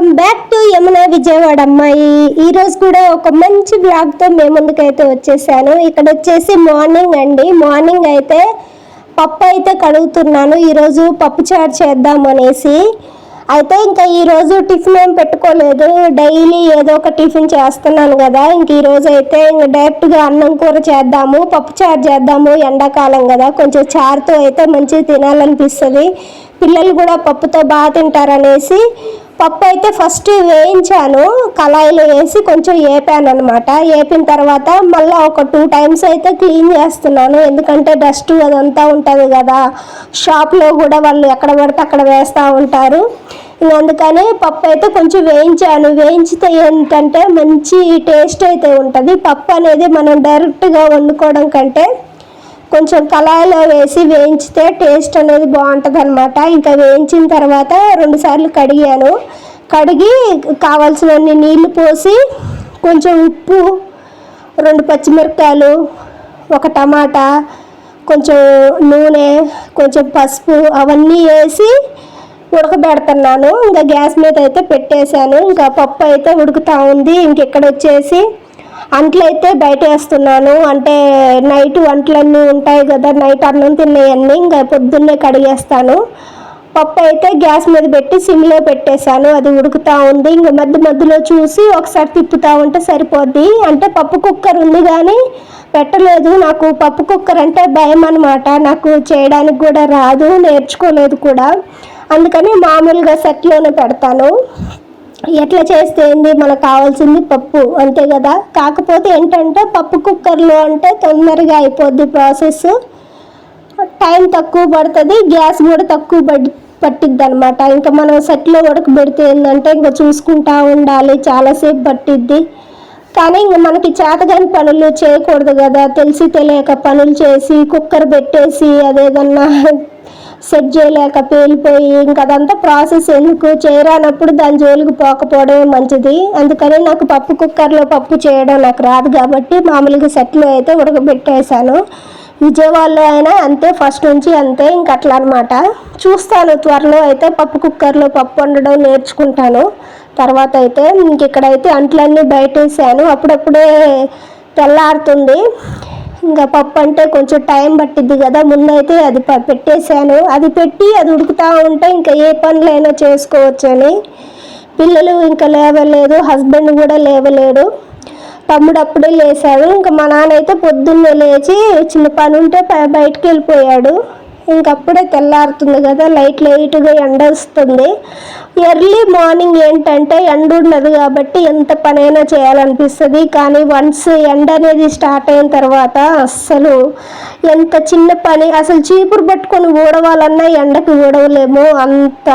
Welcome back to Yamuna Vijayawada అమ్మాయి. ఈ కూడా ఒక మంచి బ్లాగ్తో మేము ముందుకైతే వచ్చేసాను. ఇక్కడ వచ్చేసి మార్నింగ్ అండి. మార్నింగ్ అయితే పప్పు అయితే కడుగుతున్నాను. ఈరోజు పప్పు చారు చేద్దాం అనేసి. అయితే ఇంకా ఈరోజు టిఫిన్ ఏం పెట్టుకోలేదు. డైలీ ఏదో ఒక టిఫిన్ చేస్తున్నాను కదా. ఇంక ఈరోజు అయితే ఇంక డైరెక్ట్గా అన్నం కూర చేద్దాము. పప్పు చారు చేద్దాము. ఎండాకాలం కదా. కొంచెం చారుతో అయితే మంచిగా తినాలనిపిస్తుంది. పిల్లలు కూడా పప్పుతో బాగా తింటారనేసి పప్పు అయితే ఫస్ట్ వేయించాను. కళాయిలో వేసి కొంచెం వేపాను అనమాట వేపిన తర్వాత మళ్ళీ ఒక టూ టైమ్స్ అయితే క్లీన్ చేస్తున్నాను. ఎందుకంటే డస్ట్ అదంతా ఉంటుంది కదా. షాప్లో కూడా వాళ్ళు ఎక్కడ పడితే అక్కడ వేస్తూ ఉంటారు. అందుకనే అందుకని పప్పు అయితే కొంచెం వేయించాను. వేయించితే ఏంటంటే మంచి టేస్ట్ అయితే ఉంటుంది. పప్పు అనేది మనం డైరెక్ట్గా వండుకోవడం కంటే కొంచెం కళాయిలో వేసి వేయించితే టేస్ట్ అనేది బాగుంటుంది అనమాట ఇంకా వేయించిన తర్వాత రెండు సార్లు కడిగాను. కడిగి కావాల్సినన్ని నీళ్ళు పోసి కొంచెం ఉప్పు రెండు పచ్చిమిరపకాయలు ఒక టమాటా కొంచెం నూనె కొంచెం పసుపు అవన్నీ వేసి ఉడకబెడుతున్నాను. ఇంకా గ్యాస్ మీద అయితే పెట్టేశాను. ఇంకా పప్పు అయితే ఉడుకుతూ ఉంది. ఇంక ఇక్కడ వచ్చేసి అంట్లయితే బయట వేస్తున్నాను అంటే నైట్ వంటలన్నీ ఉంటాయి కదా నైట్ అన్నం తిన్నాయన్నీ ఇంకా పొద్దున్నే కడిగేస్తాను. పప్పు అయితే గ్యాస్ మీద పెట్టి సిమ్లో పెట్టేశాను. అది ఉడుకుతూ ఉంది. ఇంకా మధ్య మధ్యలో చూసి ఒకసారి తిప్పుతూ ఉంటే సరిపోద్ది. అంటే పప్పు కుక్కర్ ఉంది కానీ పెట్టలేదు. నాకు పప్పు కుక్కర్ అంటే భయం అనమాట నాకు చేయడానికి కూడా రాదు నేర్చుకోలేదు కూడా. అందుకని మామూలుగా సెట్లోనే పెడతాను. ఎట్లా చేస్తే ఏంది? మనకు కావాల్సింది పప్పు అంతే కదా? కాకపోతే ఏంటంటే పప్పు కుక్కర్లో అంటే తొందరగా అయిపోద్ది ప్రాసెస్. టైం తక్కువ పడుతుంది గ్యాస్ కూడా తక్కువ పడి పట్టిద్ది అనమాట ఇంకా మనం సెట్లో ఉడకబెడితే ఏంటంటే ఇంకా చూసుకుంటా ఉండాలి చాలాసేపు పట్టిద్ది. కానీ ఇంక మనకి చేతగాని పనులు చేయకూడదు కదా? తెలిసి తెలియక పనులు చేసి కుక్కర్ పెట్టేసి అదేదన్నా సెట్ చేయలేక పేలిపోయి ఇంకా అదంతా ప్రాసెస్ ఎందుకు? చేయరానప్పుడు దాని జోలికి పోకపోవడమే మంచిది. అందుకని నాకు పప్పు కుక్కర్లో పప్పు చేయడం నాకు రాదు కాబట్టి మామూలుగా సెట్లో అయితే ఉడకబెట్టేశాను. విజయవాడలో అయినా అంతే ఫస్ట్ నుంచి అంతే ఇంక అట్లా అనమాట చూస్తాను త్వరలో అయితే పప్పు కుక్కర్లో పప్పు వండడం నేర్చుకుంటాను. తర్వాత అయితే ఇంక ఇక్కడైతే అంట్లన్నీ బయట వేసాను అప్పుడప్పుడే తెల్లారుతుంది. ఇంకా పప్పు అంటే కొంచెం టైం పట్టిద్ది కదా ముందైతే అది ప- పెట్టేశాను. అది పెట్టి అది ఉడుకుతూ ఉంటే ఇంకా ఏ పనులైనా చేసుకోవచ్చని. పిల్లలు ఇంకా లేవలేదు హస్బెండ్ కూడా లేవలేడు. తమ్ముడు అప్పుడే లేచాడు ఇంకా మా నాన్న అయితే పొద్దున్నే లేచి చిన్న పని ఉంటే బయటికి వెళ్ళిపోయాడు ఇంకప్పుడే తెల్లారుతుంది కదా లైట్ లైట్గా ఎండ వస్తుంది ఎర్లీ మార్నింగ్ ఏంటంటే ఎండ ఉండదు కాబట్టి ఎంత పనైనా చేయాలనిపిస్తుంది. కానీ వన్స్ ఎండ అనేది స్టార్ట్ అయిన తర్వాత అస్సలు ఎంత చిన్న పని అసలు చీపురు పట్టుకొని ఊడవాలన్నా ఎండకి ఊడవలేము. అంత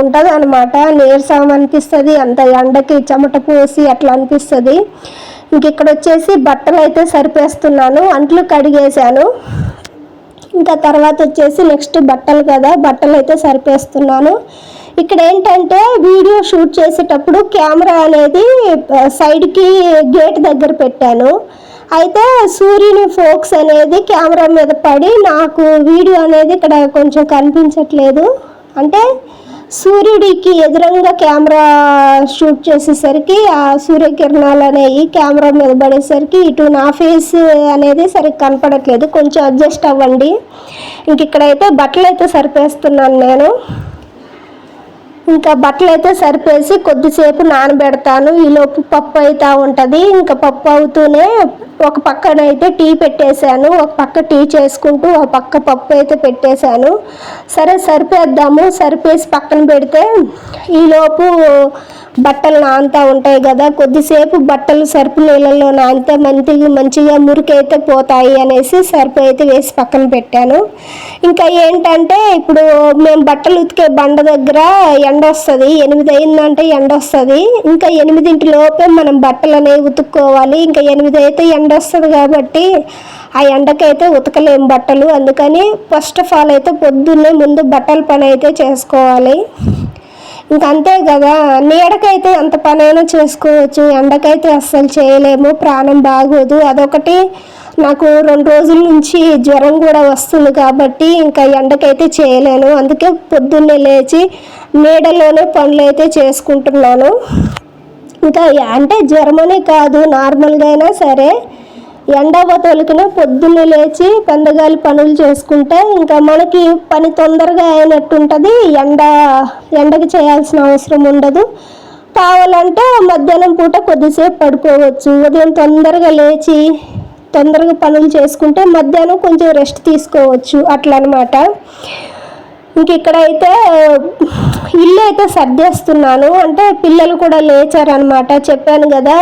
ఉంటుంది అనమాట నీరసం అనిపిస్తుంది అంత ఎండకి చెమట పోసి అట్లా అనిపిస్తుంది. ఇంక ఇక్కడ వచ్చేసి బట్టలు అయితే సరిపేస్తున్నాను అంట్లు కడిగేశాను. ఇంకా తర్వాత వచ్చేసి నెక్స్ట్ బట్టలు కదా బట్టలు అయితే సరిపేస్తున్నాను. ఇక్కడ ఏంటంటే వీడియో షూట్ చేసేటప్పుడు కెమెరా అనేది సైడ్కి గేట్ దగ్గర పెట్టాను. అయితే సూర్యుని ఫోక్స్ అనేది కెమెరా మీద పడి నాకు వీడియో అనేది ఇక్కడ కొంచెం కనిపించట్లేదు. అంటే సూర్యుడికి ఎదురంగా కెమెరా షూట్ చేసేసరికి ఆ సూర్యకిరణాలు అనేవి కెమెరా మీద పడేసరికి ఇటు నా ఫేస్ అనేది సరిగ్గా కనపడట్లేదు. కొంచెం అడ్జస్ట్ అవ్వండి. ఇంక ఇక్కడైతే బట్టలు అయితే సరిపేస్తున్నాను నేను. ఇంకా బట్టలు అయితే సరిపేసి కొద్దిసేపు నానబెడతాను. ఈలోపు పప్పు అవుతూ ఉంటుంది. ఇంకా పప్పు అవుతూనే ఒక పక్కన అయితే టీ పెట్టేశాను. ఒక పక్క టీ చేసుకుంటూ ఒక పక్క పప్పు అయితే పెట్టేశాను. సరే సరిపేద్దాము. సరిపేసి పక్కన పెడితే ఈలోపు బట్టలు నానుతూ ఉంటాయి కదా కొద్దిసేపు బట్టలు సర్పు నీళ్ళల్లో నానితే మంచిగా మంచిగా మురికైతే పోతాయి అనేసి సర్పు అయితే వేసి పక్కన పెట్టాను. ఇంకా ఏంటంటే ఇప్పుడు మేము బట్టలు ఉతికే బండ దగ్గర ఎండ వస్తుంది ఎనిమిది అయిందంటే ఎండ వస్తుంది. ఇంకా ఎనిమిదింటి లోపే మనం బట్టలు అనేవి ఉతుక్కోవాలి ఇంకా ఎనిమిది అయితే ఎండ వస్తుంది కాబట్టి ఆ ఎండకైతే ఉతకలేము బట్టలు. అందుకని ఫస్ట్ ఆఫ్ ఆల్ అయితే పొద్దున్నే ముందు బట్టల పని అయితే చేసుకోవాలి. ఇంక అంతే కదా నీడకైతే ఎంత పనైనా చేసుకోవచ్చు ఎండకైతే అస్సలు చేయలేము ప్రాణం బాగోదు. అదొకటి. నాకు రెండు రోజుల నుంచి జ్వరం కూడా వస్తుంది కాబట్టి ఇంకా ఎండకైతే చేయలేను. అందుకే పొద్దున్నే లేచి నీడలోనే పనులు అయితే చేసుకుంటున్నాను. ఇంకా అంటే జ్వరమనే కాదు నార్మల్గా అయినా సరే ఎండవ తొలికిన పొద్దున్నే లేచి పెందగాలి పనులు చేసుకుంటే ఇంకా మనకి పని తొందరగా అయినట్టు ఉంటుంది ఎండ ఎండకి చేయాల్సిన అవసరం ఉండదు. కావాలంటే మధ్యాహ్నం పూట కొద్దిసేపు పడుకోవచ్చు. ఉదయం తొందరగా లేచి తొందరగా పనులు చేసుకుంటే మధ్యాహ్నం కొంచెం రెస్ట్ తీసుకోవచ్చు. అట్లా అనమాట ఇంక ఇక్కడైతే ఇల్లు అయితే సర్దేస్తున్నాను. అంటే పిల్లలు కూడా లేచారనమాట చెప్పాను కదా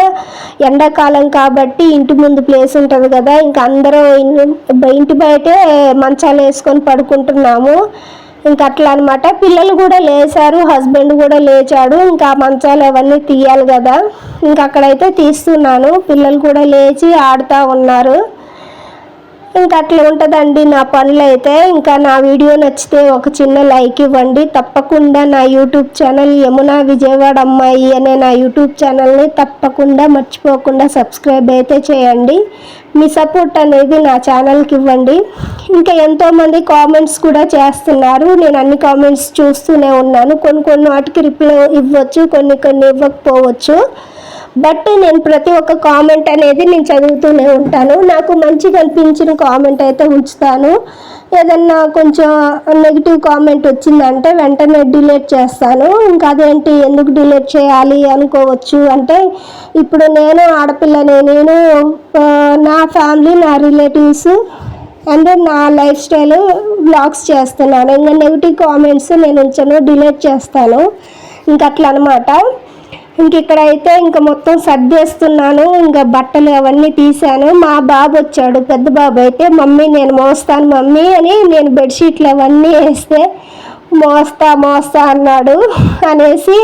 ఎండాకాలం కాబట్టి ఇంటి ముందు ప్లేస్ ఉంటుంది కదా ఇంకా అందరూ ఇంటి బయటే మంచాలు వేసుకొని పడుకుంటున్నాము. ఇంకా అట్లా అనమాట పిల్లలు కూడా లేచారు హస్బెండ్ కూడా లేచాడు ఇంకా మంచాలు అవన్నీ తీయాలి కదా ఇంకా అక్కడైతే తీస్తున్నాను పిల్లలు కూడా లేచి ఆడుతూ ఉన్నారు. ఇంకా అట్లా ఉంటుందండి నా పనులు అయితే ఇంకా నా వీడియో నచ్చితే ఒక చిన్న లైక్ ఇవ్వండి. తప్పకుండా నా యూట్యూబ్ ఛానల్ యమునా విజయవాడ అమ్మాయి అనే నా యూట్యూబ్ ఛానల్ని తప్పకుండా మర్చిపోకుండా సబ్స్క్రైబ్ అయితే చేయండి. మీ సపోర్ట్ అనేది నా ఛానల్కి ఇవ్వండి. ఇంకా ఎంతోమంది కామెంట్స్ కూడా చేస్తున్నారు. నేను అన్ని కామెంట్స్ చూస్తూనే ఉన్నాను. కొన్ని కొన్ని వాటికి రిప్లై ఇవ్వచ్చు కొన్ని కొన్ని ఇవ్వకపోవచ్చు. బట్ నేను ప్రతి ఒక్క కామెంట్ అనేది నేను చదువుతూనే ఉంటాను. నాకు మంచిగా అనిపించిన కామెంట్ అయితే ఉంచుతాను. ఏదన్నా కొంచెం నెగిటివ్ కామెంట్ వచ్చిందంటే వెంటనే డిలీట్ చేస్తాను. ఇంకా అదేంటి ఎందుకు డిలీట్ చేయాలి అనుకోవచ్చు అంటే ఇప్పుడు నేను ఆడపిల్లనే నేను నా ఫ్యామిలీ నా రిలేటివ్స్ అండ్ నా లైఫ్ స్టైల్ బ్లాగ్స్ చేస్తున్నాను. ఇంకా నెగిటివ్ కామెంట్స్ నేను ఉంచాను డిలీట్ చేస్తాను. ఇంకా అట్లా అనమాట ఇంక ఇక్కడైతే ఇంకా మొత్తం సర్దేస్తున్నాను ఇంకా బట్టలు అవన్నీ తీశాను. మా బాబు వచ్చాడు పెద్ద బాబు అయితే మమ్మీ నేను మోస్తాను మమ్మీ అని నేను బెడ్షీట్లు అవన్నీ వేస్తే మోస్తా మోస్తా అన్నాడు. అనేసి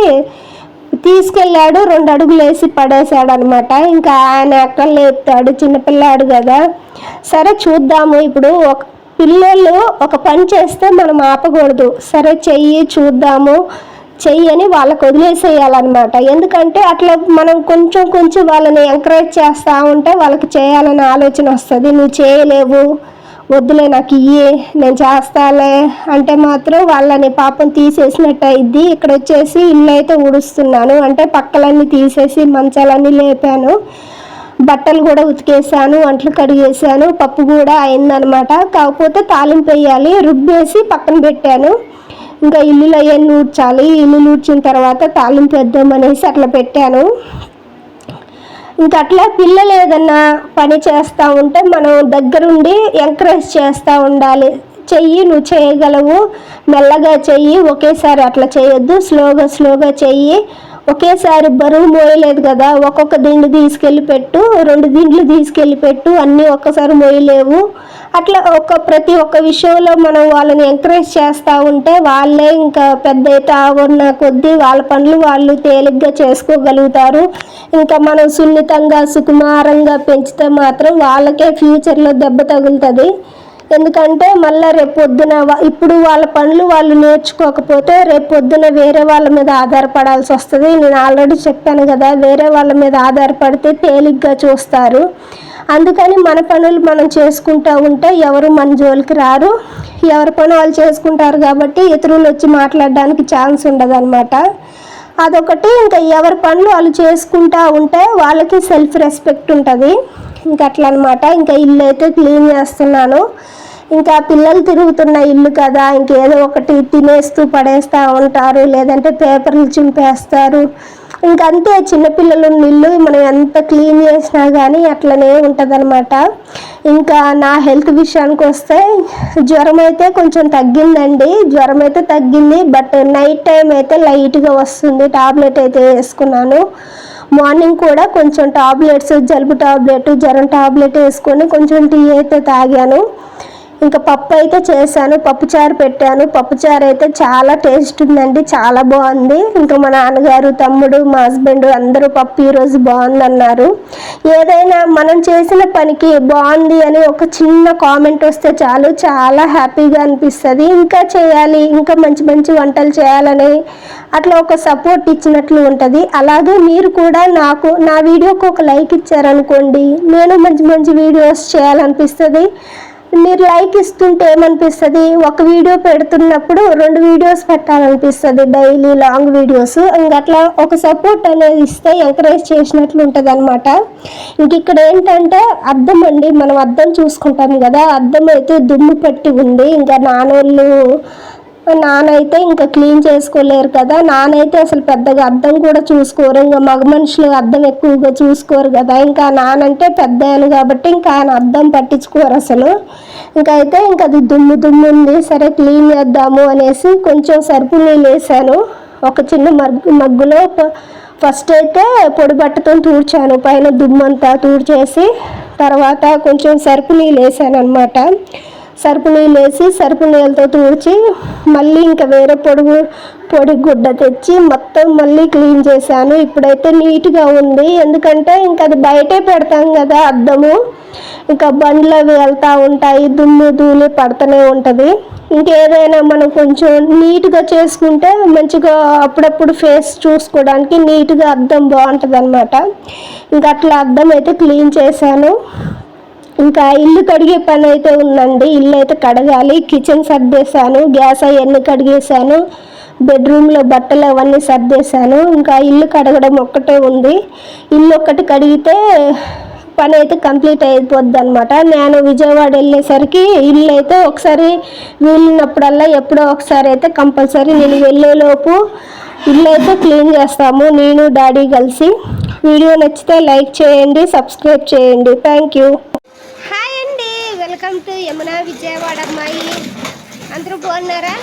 తీసుకెళ్ళాడు రెండు అడుగులు వేసి పడేశాడు అనమాట ఇంకా ఆయన ఎక్కడ లేపుతాడు చిన్నపిల్లాడు కదా. సరే చూద్దాము. ఇప్పుడు ఒక పిల్లలు ఒక పని చేస్తే మనం ఆపకూడదు. సరే చెయ్యి చూద్దాము. చెయ్యని వాళ్ళకు వదిలేసేయాలన్నమాట. ఎందుకంటే అట్లా మనం కొంచెం కొంచెం వాళ్ళని ఎంకరేజ్ చేస్తూ ఉంటే వాళ్ళకి చేయాలనే ఆలోచన వస్తుంది. నువ్వు చేయలేవు వద్దులే నాకు ఇయ్యి నేను చేస్తాలే. అంటే మాత్రం వాళ్ళని పాపం తీసేసినట్టు అయింది ఇక్కడ వచ్చేసి ఇల్లు అయితే ఊడుస్తున్నాను. అంటే పక్కలన్నీ తీసేసి మంచాలన్నీ లేపాను. బట్టలు కూడా ఉతికేసాను వంటలు కడిగేసాను పప్పు కూడా అయిందనమాట కాకపోతే తాలింపు వేయాలి రుబ్బేసి పక్కన పెట్టాను. ఇంకా ఇల్లులు అవన్నీ ఊడ్చాలి. ఇల్లు ఊడ్చిన తర్వాత తాలింపు వేద్దాం అనేసి అట్లా పెట్టాను. ఇంకా అట్లా పిల్లలు ఏదన్నా పని చేస్తూ ఉంటే మనం దగ్గరుండి ఎంకరేజ్ చేస్తూ ఉండాలి. చెయ్యి నువ్వు చేయగలవు. మెల్లగా చెయ్యి ఒకేసారి అట్లా చేయొద్దు. స్లోగా స్లోగా చెయ్యి. ఒకేసారి బరువు మోయలేదు కదా ఒక్కొక్క దిండు తీసుకెళ్ళి పెట్టు రెండు దిండ్లు తీసుకెళ్ళి పెట్టు అన్నీ ఒక్కసారి మోయలేవు. అట్లా ఒక ప్రతి ఒక్క విషయంలో మనం వాళ్ళని ఎంకరేజ్ చేస్తూ ఉంటే వాళ్ళే ఇంకా పెద్ద అయితే ఉన్న కొద్దీ వాళ్ళ పనులు వాళ్ళు తేలిగ్గా చేసుకోగలుగుతారు. ఇంకా మనం సున్నితంగా సుకుమారంగా పెంచితే మాత్రం వాళ్ళకే ఫ్యూచర్లో దెబ్బ తగులుతుంది. ఎందుకంటే మళ్ళీ రేపొద్దున ఇప్పుడు వాళ్ళ పనులు వాళ్ళు నేర్చుకోకపోతే రేపు పొద్దున వేరే వాళ్ళ మీద ఆధారపడాల్సి వస్తుంది. నేను ఆల్రెడీ చెప్పాను కదా వేరే వాళ్ళ మీద ఆధారపడితే తేలిగ్గా చూస్తారు. అందుకని మన పనులు మనం చేసుకుంటూ ఉంటే ఎవరు మన జోలికి రారు. ఎవరి పని వాళ్ళు చేసుకుంటారు కాబట్టి ఇతరులు వచ్చి మాట్లాడడానికి ఛాన్స్ ఉండదు అదొకటి. ఇంకా ఎవరి పనులు వాళ్ళు చేసుకుంటూ ఉంటే వాళ్ళకి సెల్ఫ్ రెస్పెక్ట్ ఉంటుంది. ఇంకా అట్లా అనమాట ఇంకా ఇల్లు అయితే క్లీన్ చేస్తున్నాను. ఇంకా పిల్లలు తిరుగుతున్న ఇల్లు కదా ఇంకేదో ఒకటి తినేస్తూ పడేస్తూ ఉంటారు. లేదంటే పేపర్లు చింపేస్తారు. ఇంకంతే చిన్నపిల్లలు ఇల్లు మనం ఎంత క్లీన్ చేసినా కానీ అట్లనే ఉంటుందన్నమాట. ఇంకా నా హెల్త్ విషయానికి వస్తే జ్వరం అయితే కొంచెం తగ్గిందండి. జ్వరం అయితే తగ్గింది బట్ నైట్ టైం అయితే లైట్గా వస్తుంది. టాబ్లెట్ అయితే వేసుకున్నాను. మార్నింగ్ కూడా కొంచెం టాబ్లెట్స్ జలుబు టాబ్లెట్ జ్వరం టాబ్లెట్ వేసుకొని కొంచెం టీ అయితే తాగాను. ఇంకా పప్పు అయితే చేశాను పప్పుచారు పెట్టాను. పప్పుచారు అయితే చాలా టేస్ట్ ఉందండి చాలా బాగుంది. ఇంకా మా నాన్నగారు తమ్ముడు మా హస్బెండ్ అందరూ పప్పు ఈరోజు బాగుందన్నారు. ఏదైనా మనం చేసిన పనికి బాగుంది అని ఒక చిన్న కామెంట్ వస్తే చాలు చాలా హ్యాపీగా అనిపిస్తుంది. ఇంకా చేయాలి ఇంకా మంచి మంచి వంటలు చేయాలని అట్లా ఒక సపోర్ట్ ఇచ్చినట్లు ఉంటుంది. అలాగే మీరు కూడా నాకు నా వీడియోకి ఒక లైక్ ఇచ్చారనుకోండి నేను మంచి మంచి వీడియోస్ చేయాలనిపిస్తుంది. మీరు లైక్ ఇస్తుంటే ఏమనిపిస్తుంది? ఒక వీడియో పెడుతున్నప్పుడు రెండు వీడియోస్ పెట్టాలనిపిస్తుంది డైలీ లాంగ్ వీడియోస్. ఇంక అట్లా ఒక సపోర్ట్ అనేది ఇస్తే ఎంకరేజ్ చేసినట్లు ఉంటుంది అనమాట ఇంక ఇక్కడ ఏంటంటే అద్దం అండి మనం అద్దం చూసుకుంటాం కదా అద్దం అయితే దుమ్ము పట్టి ఉంది. ఇంకా నానోళ్ళు నానైతే ఇంకా క్లీన్ చేసుకోలేరు కదా. నానైతే అసలు పెద్దగా అర్థం కూడా చూసుకోరు. ఇంకా మగ మనుషులు అర్థం ఎక్కువగా చూసుకోరు కదా. ఇంకా నానంటే పెద్ద ఆయన కాబట్టి ఇంకా ఆయన అర్థం పట్టించుకోరు అసలు. ఇంకా అయితే ఇంకా అది దుమ్ము దుమ్ము ఉంది. సరే క్లీన్ చేద్దాము అనేసి కొంచెం సరుపు నీళ్ళు వేసాను. ఒక చిన్న మగ్గు మగ్గులో ఫస్ట్ అయితే పొడి బట్టతో తూడ్చాను పైన దుమ్మంతా తూడ్చేసి తర్వాత కొంచెం సరుపు నీళ్ళు వేసాను అనమాట సరుపు నీళ్ళు వేసి సరుపు నీళ్ళతో తూడ్చి మళ్ళీ ఇంకా వేరే పొడుగు పొడి గుడ్డ తెచ్చి మొత్తం మళ్ళీ క్లీన్ చేశాను. ఇప్పుడైతే నీట్గా ఉంది. ఎందుకంటే ఇంకా అది బయటే పెడతాం కదా అద్దము. ఇంకా బండ్లు అవి వెళ్తూ ఉంటాయి. దుమ్ము ధూళి పడుతూనే ఉంటుంది. ఇంకేదైనా మనం కొంచెం నీట్గా చేసుకుంటే మంచిగా అప్పుడప్పుడు ఫేస్ చూసుకోవడానికి నీట్గా అద్దం బాగుంటుంది అనమాట ఇంకా అట్లా అద్దం అయితే క్లీన్ చేశాను. ఇంకా ఇల్లు కడిగే పని అయితే ఉందండి. ఇల్లు అయితే కడగాలి. కిచెన్ సర్దేశాను. గ్యాస్ అవన్నీ కడిగేశాను. బెడ్రూమ్లో బట్టలు అవన్నీ సర్దేశాను. ఇంకా ఇల్లు కడగడం ఒక్కటే ఉంది. ఇల్లు ఒక్కటి కడిగితే పని అయితే కంప్లీట్ అయిపోద్ది అనమాట నేను విజయవాడ వెళ్ళేసరికి ఇల్లు అయితే ఒకసారి వీలున్నప్పుడల్లా ఎప్పుడో ఒకసారి అయితే కంపల్సరీ నేను వెళ్ళేలోపు ఇల్లు అయితే క్లీన్ చేస్తాము. నేను డాడీ కలిసి. వీడియో నచ్చితే లైక్ చేయండి సబ్స్క్రైబ్ చేయండి. Thank you. యమున విజయవాడ అమ్మాయి. అందరూ బాగున్నారా?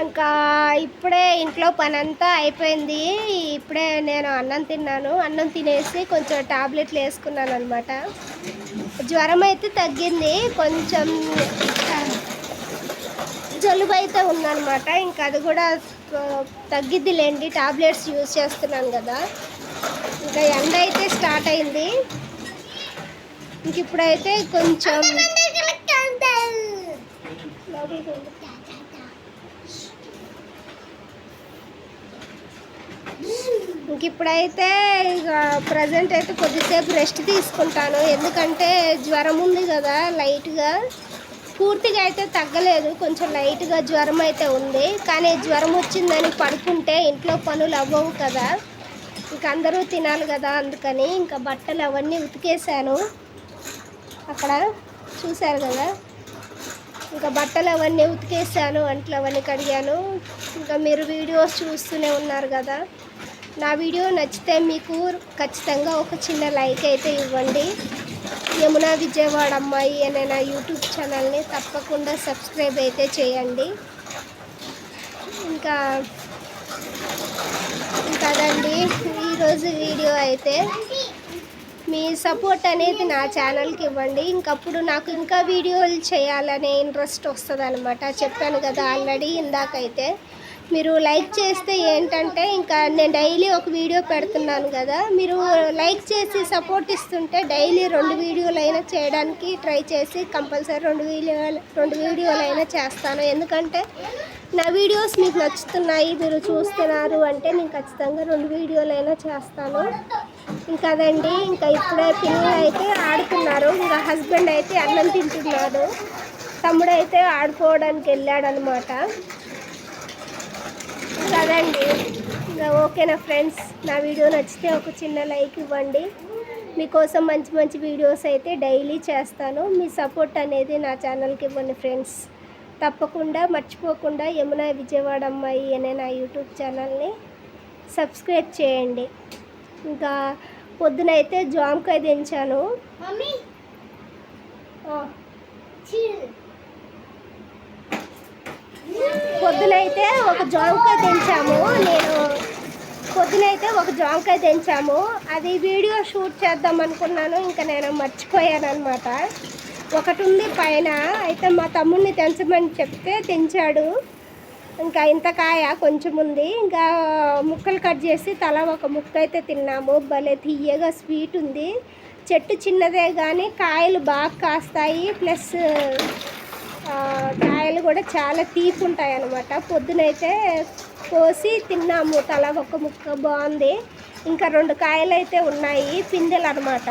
ఇంకా ఇప్పుడే ఇంట్లో పని అంతా అయిపోయింది. ఇప్పుడే నేను అన్నం తిన్నాను. అన్నం తినేసి కొంచెం టాబ్లెట్లు వేసుకున్నాను అనమాట జ్వరం అయితే తగ్గింది. కొంచెం జలుబు అయితే ఉందన్నమాట. ఇంకా అది కూడా ఆ, తగ్గిద్దిలేండి. టాబ్లెట్స్ యూజ్ చేస్తున్నాను కదా. ఇంకా ఎండ అయితే స్టార్ట్ అయింది. ఇంక ఇప్పుడైతే కొంచెం ఇంక ఇప్పుడైతే ఇక ప్రజెంట్ అయితే కొద్దిసేపు రెస్ట్ తీసుకుంటాను. ఎందుకంటే జ్వరం ఉంది కదా లైట్గా పూర్తిగా అయితే తగ్గలేదు. కొంచెం లైట్గా జ్వరం అయితే ఉంది. కానీ జ్వరం వచ్చిందని పడుకుంటే ఇంట్లో పనులు అవ్వవు కదా. ఇంక అందరూ తినాలి కదా అందుకని ఇంకా బట్టలు అవన్నీ ఉతికేసాను అక్కడ చూశారు కదా? ఇంకా బట్టలు అవన్నీ ఉతికేసాను అంట్లు అవన్నీ కడిగాను. ఇంకా మీరు వీడియోస్ చూస్తూనే ఉన్నారు కదా. నా వీడియో నచ్చితే మీకు ఖచ్చితంగా ఒక చిన్న లైక్ అయితే ఇవ్వండి. యమున విజయవాడ అమ్మాయి అనే నా యూట్యూబ్ ఛానల్ని తప్పకుండా సబ్స్క్రైబ్ అయితే చేయండి. ఇంకా ఇంకా అదండి. ఈరోజు వీడియో అయితే మీ సపోర్ట్ అనేది నా ఛానల్కి ఇవ్వండి. ఇంకప్పుడు నాకు ఇంకా వీడియోలు చేయాలనే ఇంట్రెస్ట్ వస్తుంది అనమాట చెప్పాను కదా ఆల్రెడీ ఇందాకైతే. మీరు లైక్ చేస్తే ఏంటంటే ఇంకా నేను డైలీ ఒక వీడియో పెడుతున్నాను కదా. మీరు లైక్ చేసి సపోర్ట్ ఇస్తుంటే డైలీ రెండు వీడియోలు అయినా చేయడానికి ట్రై చేసి కంపల్సరీ రెండు వీడియో రెండు వీడియోలు అయినా చేస్తాను. ఎందుకంటే నా వీడియోస్ మీకు నచ్చుతున్నాయి మీరు చూస్తున్నారు అంటే నేను ఖచ్చితంగా రెండు వీడియోలు అయినా చేస్తాను. ఇంకా అదండి ఇంకా ఇప్పుడే పిల్లలు అయితే ఆడుతున్నారు. ఇంకా హస్బెండ్ అయితే అన్నం తింటున్నాడు. తమ్ముడు అయితే ఆడుకోవడానికి వెళ్ళాడు అనమాట ఇంకా అదండి ఇంకా ఓకేనా ఫ్రెండ్స్? నా వీడియో నచ్చితే ఒక చిన్న లైక్ ఇవ్వండి. మీకోసం మంచి మంచి వీడియోస్ అయితే డైలీ చేస్తాను. మీ సపోర్ట్ అనేది నా ఛానల్కి ఇవ్వండి ఫ్రెండ్స్. తప్పకుండా మర్చిపోకుండా యమున విజయవాడ అమ్మాయి అనే నా యూట్యూబ్ ఛానల్ని సబ్స్క్రైబ్ చేయండి. ఇంకా పొద్దునైతే జామకాయ దించాను. పొద్దునైతే ఒక జామకాయ తెంచాము నేను పొద్దునైతే ఒక జామకాయ తెంచాము అది వీడియో షూట్ చేద్దాం అనుకున్నాను. ఇంకా నేను మర్చిపోయాను అనమాట ఒకటి ఉంది పైన. అయితే మా తమ్ముడిని తెంచమని చెప్తే తెంచాడు. ఇంకా ఇంత కాయ కొంచెం ఉంది. ఇంకా ముక్కలు కట్ చేసి తల ఒక ముక్క అయితే తిన్నాము. భలే తీయగా స్వీట్ ఉంది. చెట్టు చిన్నదే కానీ కాయలు బాగా కాస్తాయి. ప్లస్ కాయలు కూడా చాలా తీపి ఉంటాయి అన్నమాట. పొద్దునైతే కోసి తిన్నాము. తల ఒక ముక్క బాగుంది. ఇంకా రెండు కాయలు అయితే ఉన్నాయి. పిందెలు అనమాట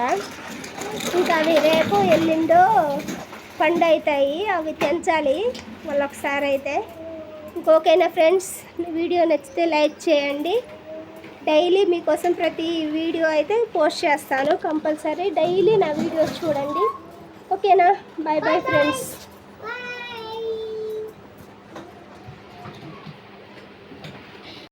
ఇంకా అవి రేపు ఎల్లుండో పండు అవుతాయి అవి తెంచాలి. మళ్ళీ ఒకసారి అయితే. ఇంకోకేనా ఫ్రెండ్స్ వీడియో నచ్చితే లైక్ చేయండి. డైలీ మీకోసం ప్రతి వీడియో అయితే పోస్ట్ చేస్తాను కంపల్సరీ. డైలీ నా వీడియోస్ చూడండి. ఓకేనా? Bye bye friends.